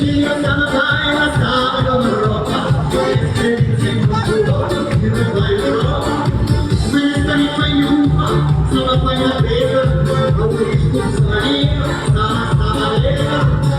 Sala, sala, leva,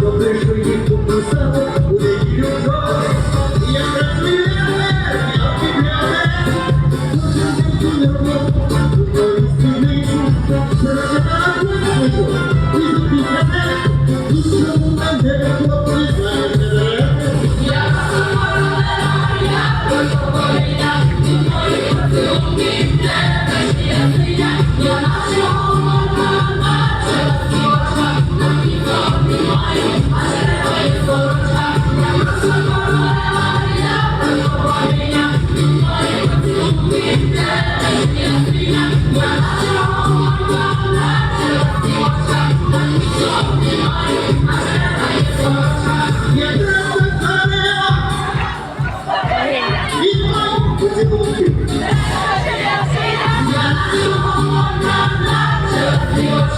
Добре, що їх покусав, буде ділюжок. Я треба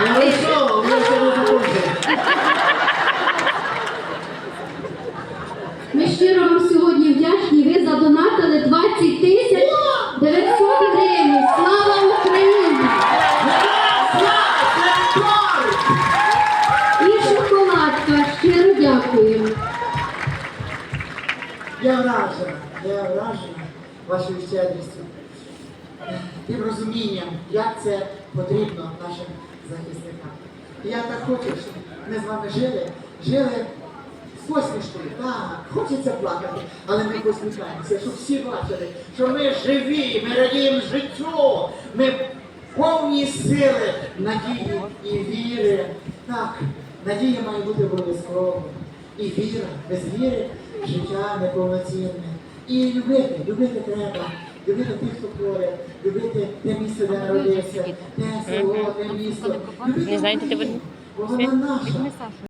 ми ще не закончили. Ми щиро вам сьогодні вдячні. Ви задонатили 20 тисяч 900 гривень. Слава Україні! І шоколадка. Щиро дякуємо. Я вражена, я вражена вашою щедрістю. Тим розумінням, як це потрібно нашим захисникам. І я так хочу, щоб ми з вами жили, жили з посмішкою. Так, хочеться плакати, але ми посміхаємося, щоб всі бачили, що ми живі, ми радіємо життю, ми повні сили, надії і віри. Так, надія має бути обов'язково. І віра, без віри життя неповноцінне. І любити, любити треба. Любити тих, хто поряд, любити те місце, де народився, те село, те місто. Не знаєте, де ви- бо вона наша.